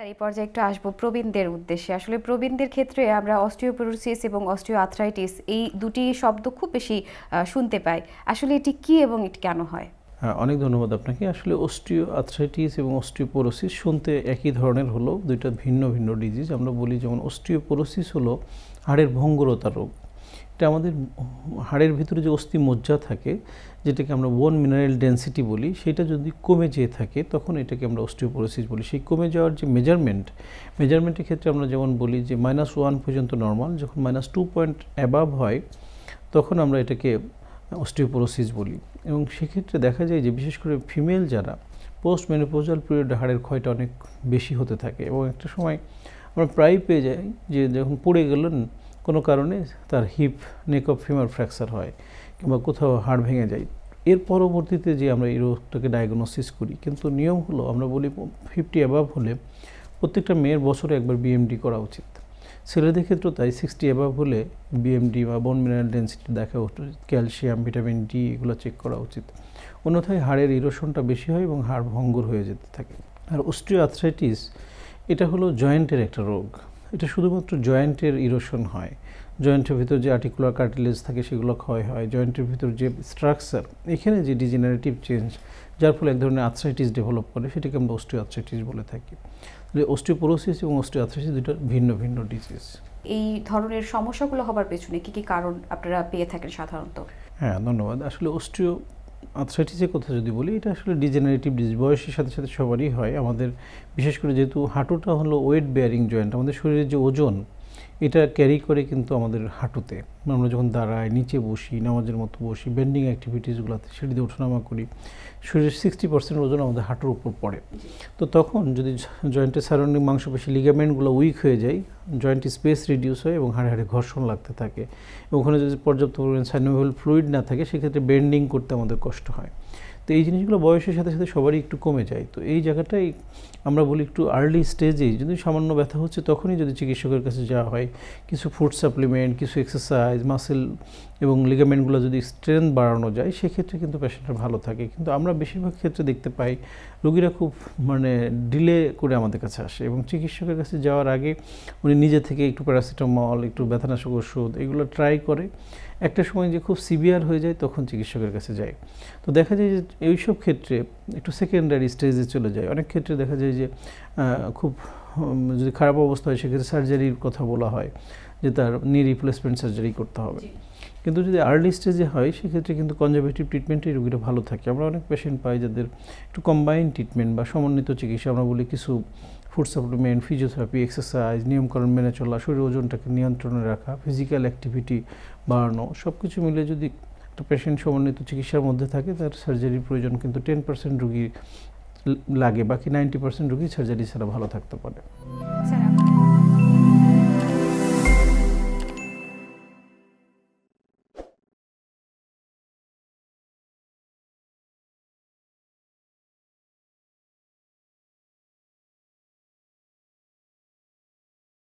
Sir এই পর্যায়ে একটু আসব প্রবীণদের উদ্দেশ্যে। আসলে প্রবীণদের ক্ষেত্রে আমরা অস্টিওপোরোসিস এবং অস্টিওআর্থ্রাইটিস এই দুটি শব্দ খুব বেশি শুনতে পাই। আসলে এটি কি এবং এটি কেন হয়? হ্যাঁ অনেক ধন্যবাদ আপনাকে। আসলে অস্টিও আর্থ্রাইটিস এবং অস্টিওপোরোসিস শুনতে একই ধরনের হলো, দুইটা ভিন্ন ভিন্ন ডিজিজ আমরা বলি যেমন অস্টিওপোরোসিস হলো হাড়ের ভঙ্গুরতা রোগ। এটা আমাদের হাড়ের ভিতরে যে অস্থি মজ্জা থাকে, যেটাকে আমরা বোন মিনারেল ডেন্সিটি বলি, সেটা যদি কমে যেয়ে থাকে, তখন এটাকে আমরা অস্টিওপোরোসিস বলি। সেই কমে যাওয়ার যে মেজারমেন্ট মেজারমেন্টের ক্ষেত্রে আমরা যেমন বলি যে মাইনাস ওয়ান পর্যন্ত নর্মাল যখন মাইনাস টু পয়েন্ট অ্যাবাভ হয়, তখন আমরা এটাকে অস্টিওপোরোসিস বলি। এবং সেক্ষেত্রে দেখা যায় যে বিশেষ করে ফিমেল যারা পোস্ট মেনোপোজাল পিরিয়ডে হাড়ের ক্ষয়টা অনেক বেশি হতে থাকে এবং একটা সময় আমরা প্রায় পেয়ে যাই যে যখন পড়ে গেলেন কোনো কারণে তার hip neck of femur fracture হয় কিংবা কোথাও হাড় ভেঙে যায়। এর পরবর্তীতে যে আমরা এই রোগটাকে ডায়াগনোসিস করি, কিন্তু নিয়ম হলো আমরা বলি ফিফটি অ্যাবাভ হলে প্রত্যেকটা মেয়ের বছরে একবার বিএমডি করা উচিত। ছেলেদের ক্ষেত্রেও তাই সিক্সটি অ্যাবাভ হলে বিএমডি বা বোন মিনারেল ডেন্সিটি দেখা উচিত ক্যালসিয়াম ভিটামিন ডি এগুলো চেক করা উচিত। অন্যথায় হাড়ের ইরোশনটা বেশি হয় এবং হাড় ভঙ্গুর হয়ে যেতে থাকে। আর অস্ট্রিও আর্থ্রাইটিস এটা হলো জয়েন্টের একটা রোগ। এটা শুধুমাত্র জয়েন্টের ইরোশন হয়। জয়েন্টের ভিতর যে আর্টিকুলার কার্টিলেজ থাকে সেগুলো ক্ষয় হয়। জয়েন্টের ভিতর যে স্ট্রাকচার এখানে যে ডিজেনারেটিভ চেঞ্জ যার ফলে এক ধরনের আর্থ্রাইটিস ডেভেলপ করে সেটাকে আমরা অস্টিও আর্থ্রাইটিস বলে থাকি। তাহলে অস্টিওপোরোসিস এবং অস্টিও আর্থ্রাইটিস দুটো ভিন্ন ভিন্ন ডিজিজ এই ধরনের সমস্যাগুলো হবার পেছনে কি কি কারণ আপনারা পেয়ে থাকেন সাধারণত? হ্যাঁ ধন্যবাদ। আসলে অস্ট্রিও আর্থ্রাইটিসের কথা যদি বলি, এটা আসলে ডিজেনারেটিভ ডিজিজ বয়সের সাথে সাথে সবারই হয়। আমাদের, বিশেষ করে যেহেতু হাঁটুটা হলো ওয়েট বেয়ারিং জয়েন্ট আমাদের শরীরের যে ওজন এটা ক্যারি করে কিন্তু আমাদের হাঁটুতে। আমরা যখন দাঁড়াই, নিচে বসি, নামাজের মতো বসি বেন্ডিং অ্যাক্টিভিটিসগুলোতে সিঁড়িতে ওঠানামা করি, শরীরের সিক্সটি পার্সেন্ট ওজন আমাদের হাঁটুর উপর পড়ে। তো তখন যদি জয়েন্টের সারাউন্ডিং মাংসপেশি লিগামেন্টগুলো উইক হয়ে যায় জয়েন্ট স্পেস রিডিউস হয় এবং হাড়ে হাড়ে ঘর্ষণ লাগতে থাকে। ওখানে যদি পর্যাপ্ত পরিমাণ সাইনোভেল ফ্লুইড না থাকে, সেক্ষেত্রে বেন্ডিং করতে আমাদের কষ্ট হয়। তো এই জিনিসগুলো বয়সের সাথে সাথে সবারই একটু কমে যায়। তো এই জায়গাটাই আমরা বলি একটু আর্লি স্টেজেই যদি সামান্য ব্যথা হচ্ছে তখনই যদি চিকিৎসকের কাছে যাওয়া হয়। কিছু ফুড সাপ্লিমেন্ট কিছু এক্সারসাইজ মাসেল এবং লিগামেন্টগুলো যদি স্ট্রেংথ বাড়ানো যায়, সেক্ষেত্রে কিন্তু পেশেন্টটা ভালো থাকে। কিন্তু আমরা বেশিরভাগ ক্ষেত্রে দেখতে পাই রোগীরা খুব মানে ডিলে করে আমাদের কাছে আসে এবং চিকিৎসকের কাছে যাওয়ার আগে উনি নিজে থেকে একটু প্যারাসিটামল একটু ব্যথানাশক ওষুধ এগুলো ট্রাই করে। একটা সময় যে খুব সিভিয়ার হয়ে যায় তখন চিকিৎসকের কাছে যায়। তো দেখা যায় যে এইসব ক্ষেত্রে একটু সেকেন্ডারি স্টেজে চলে যায়। অনেক ক্ষেত্রে দেখা যায় যে খুব যদি খারাপ অবস্থা হয় সেক্ষেত্রে সার্জারির কথা বলা হয়। যে তার নি রিপ্লেসমেন্ট সার্জারি করতে হবে। কিন্তু যদি আর্লি স্টেজে হয় সেক্ষেত্রে কিন্তু কনজারভেটিভ ট্রিটমেন্টেই রোগীরা ভালো থাকে। আমরা অনেক পেশেন্ট পাই যাদের একটু কম্বাইন ট্রিটমেন্ট বা সমন্বিত চিকিৎসা। আমরা বলি কিছু ফুড সাপ্লিমেন্ট ফিজিওথেরাপি এক্সারসাইজ নিয়মকানুন মেনে চলা শরীর ওজনটাকে নিয়ন্ত্রণে রাখা ফিজিক্যাল অ্যাক্টিভিটি বাড়ানো সব কিছু মিলে যদি একটা পেশেন্ট সমন্বিত চিকিৎসার মধ্যে থাকে তার সার্জারির প্রয়োজন কিন্তু টেন পার্সেন্ট রুগী লাগে। বাকি নাইনটি পার্সেন্ট রুগী সার্জারি ছাড়া ভালো থাকতে পারে।